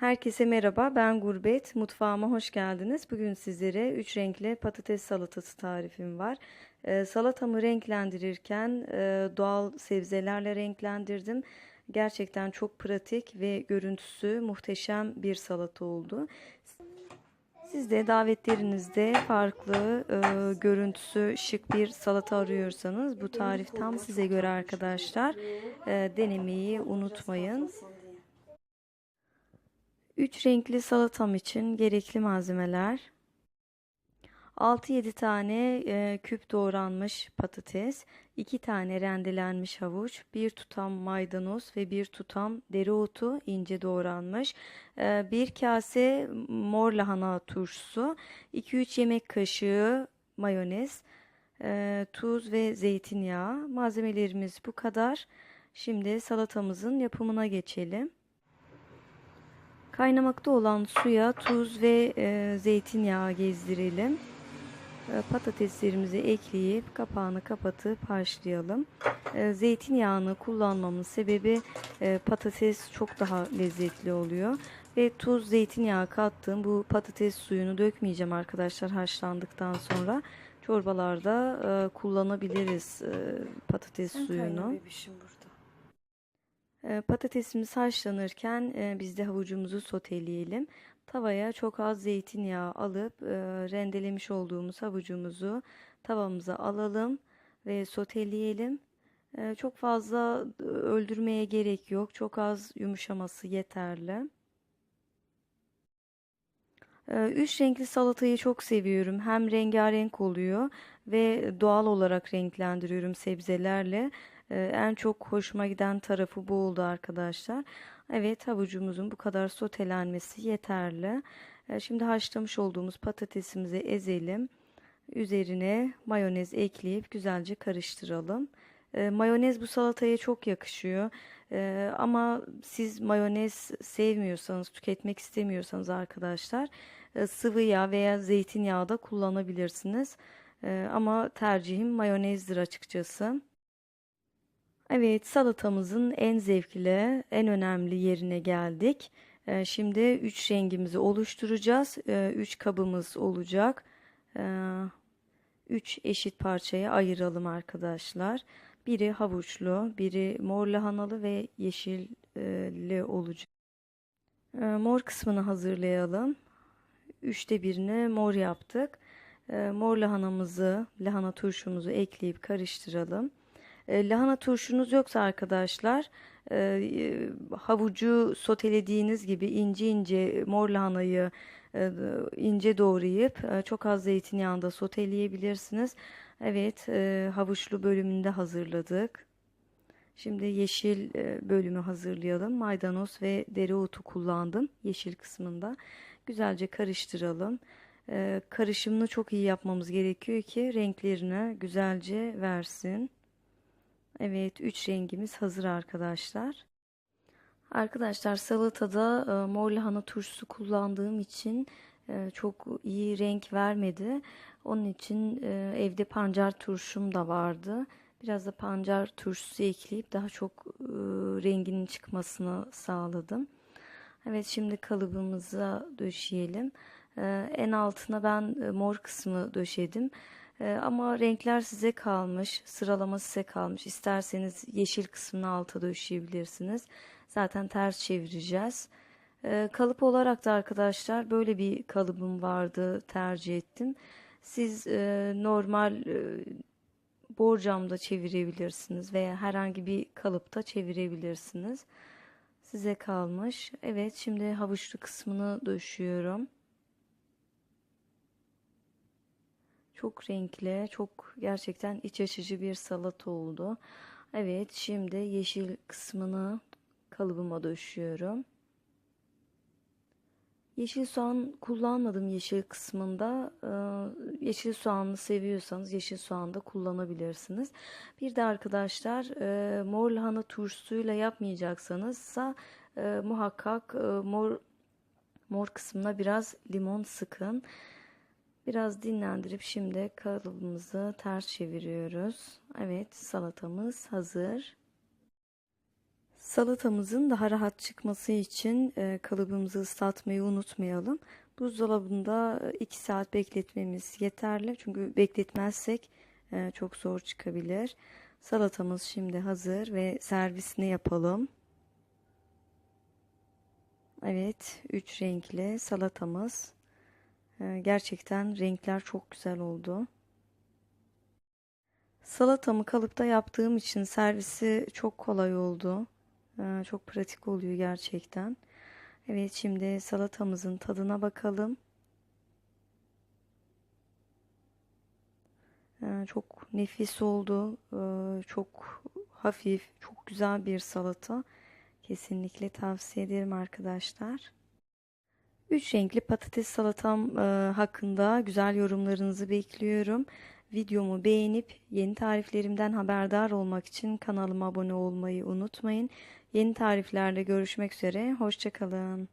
Herkese merhaba, ben Gurbet. Mutfağıma hoş geldiniz. Bugün sizlere 3 renkli patates salatası tarifim var. Ee, salatamı renklendirirken e, doğal sebzelerle renklendirdim. Gerçekten çok pratik ve görüntüsü muhteşem bir salata oldu. Siz de davetlerinizde farklı e, görüntüsü şık bir salata arıyorsanız bu tarif tam size göre arkadaşlar. E, denemeyi unutmayın. 3 renkli salatam için gerekli malzemeler 6-7 tane e, küp doğranmış patates, 2 tane rendelenmiş havuç, 1 tutam maydanoz ve 1 tutam dereotu ince doğranmış, e, 1 kase mor lahana turşusu, 2-3 yemek kaşığı mayonez, e, tuz ve zeytinyağı. Malzemelerimiz bu kadar. Şimdi salatamızın yapımına geçelim. Kaynamakta olan suya tuz ve e, zeytinyağı gezdirelim. E, patateslerimizi ekleyip kapağını kapatıp haşlayalım. E, zeytinyağını kullanmamın sebebi e, patates çok daha lezzetli oluyor. Ve tuz, zeytinyağı kattığım bu patates suyunu dökmeyeceğim arkadaşlar haşlandıktan sonra. Çorbalarda e, kullanabiliriz e, patates suyunu. Patatesimiz haşlanırken e, biz de havucumuzu soteleyelim. Tavaya çok az zeytinyağı alıp e, rendelemiş olduğumuz havucumuzu tavamıza alalım ve soteleyelim. E, Çok fazla öldürmeye gerek yok. Çok az yumuşaması yeterli. Üç renkli salatayı çok seviyorum. Hem rengarenk oluyor ve doğal olarak renklendiriyorum sebzelerle. E, En çok hoşuma giden tarafı bu oldu arkadaşlar. Evet havucumuzun bu kadar sotelenmesi yeterli. E, Şimdi haşlamış olduğumuz patatesimizi ezelim. Üzerine mayonez ekleyip güzelce karıştıralım. E, mayonez bu salataya çok yakışıyor. Ama siz mayonez sevmiyorsanız, tüketmek istemiyorsanız arkadaşlar e, sıvı yağ veya zeytinyağı da kullanabilirsiniz. Ama tercihim mayonezdir açıkçası. Evet, salatamızın en zevkli, en önemli yerine geldik. Ee, Şimdi üç rengimizi oluşturacağız. 3 kabımız olacak. 3 eşit parçaya ayıralım arkadaşlar. Biri havuçlu, biri mor lahanalı ve yeşilli olacak. Ee, Mor kısmını hazırlayalım. Üçte birini mor yaptık. Ee, Mor lahanamızı, lahana turşumuzu ekleyip karıştıralım. E, lahana turşunuz yoksa arkadaşlar e, e, havucu sotelediğiniz gibi ince ince mor lahanayı ince doğrayıp çok az zeytinyağında soteleyebilirsiniz. Evet havuçlu bölümünde hazırladık. Şimdi yeşil bölümü hazırlayalım. Maydanoz ve dereotu kullandım yeşil kısmında. Güzelce karıştıralım. Karışımını çok iyi yapmamız gerekiyor ki renklerini güzelce versin. Evet, üç rengimiz hazır arkadaşlar. Arkadaşlar salatada e, mor lahana turşusu kullandığım için e, çok iyi renk vermedi. Onun için e, evde pancar turşum da vardı. Biraz da pancar turşusu ekleyip daha çok e, renginin çıkmasını sağladım. Evet şimdi kalıbımıza döşeyelim. E, en altına ben e, mor kısmı döşedim. Ee, ama renkler size kalmış, sıralama size kalmış. İsterseniz yeşil kısmını alta döşeyebilirsiniz. Zaten ters çevireceğiz. Ee, kalıp olarak da arkadaşlar böyle bir kalıbım vardı, tercih ettim. Siz e, normal e, borcamda çevirebilirsiniz veya herhangi bir kalıpta çevirebilirsiniz. Size kalmış. Evet, şimdi havuçlu kısmını döşüyorum. Çok renkli, çok gerçekten iç açıcı bir salata oldu. Evet, şimdi yeşil kısmını kalıbıma döşüyorum. Yeşil soğan kullanmadım yeşil kısmında. Ee, yeşil soğanlı seviyorsanız yeşil soğan da kullanabilirsiniz. Bir de arkadaşlar e, mor lahana turşusuyla yapmayacaksanızsa e, muhakkak e, mor mor kısmına biraz limon sıkın. Biraz dinlendirip şimdi kalıbımızı ters çeviriyoruz. Evet salatamız hazır. Salatamızın daha rahat çıkması için e, kalıbımızı ıslatmayı unutmayalım. Buzdolabında 2 saat bekletmemiz yeterli. Çünkü bekletmezsek e, çok zor çıkabilir. Salatamız şimdi hazır ve servisini yapalım. Evet, 3 renkli salatamız. E, gerçekten renkler çok güzel oldu. Salatamı kalıpta yaptığım için servisi çok kolay oldu. Ee, Çok pratik oluyor gerçekten. Evet şimdi salatamızın tadına bakalım. Ee, Çok nefis oldu. Ee, Çok hafif, çok güzel bir salata. Kesinlikle tavsiye ederim arkadaşlar. Üç renkli patates salatam e, hakkında güzel yorumlarınızı bekliyorum. Videomu beğenip yeni tariflerimden haberdar olmak için kanalıma abone olmayı unutmayın. Yeni tariflerle görüşmek üzere. Hoşça kalın.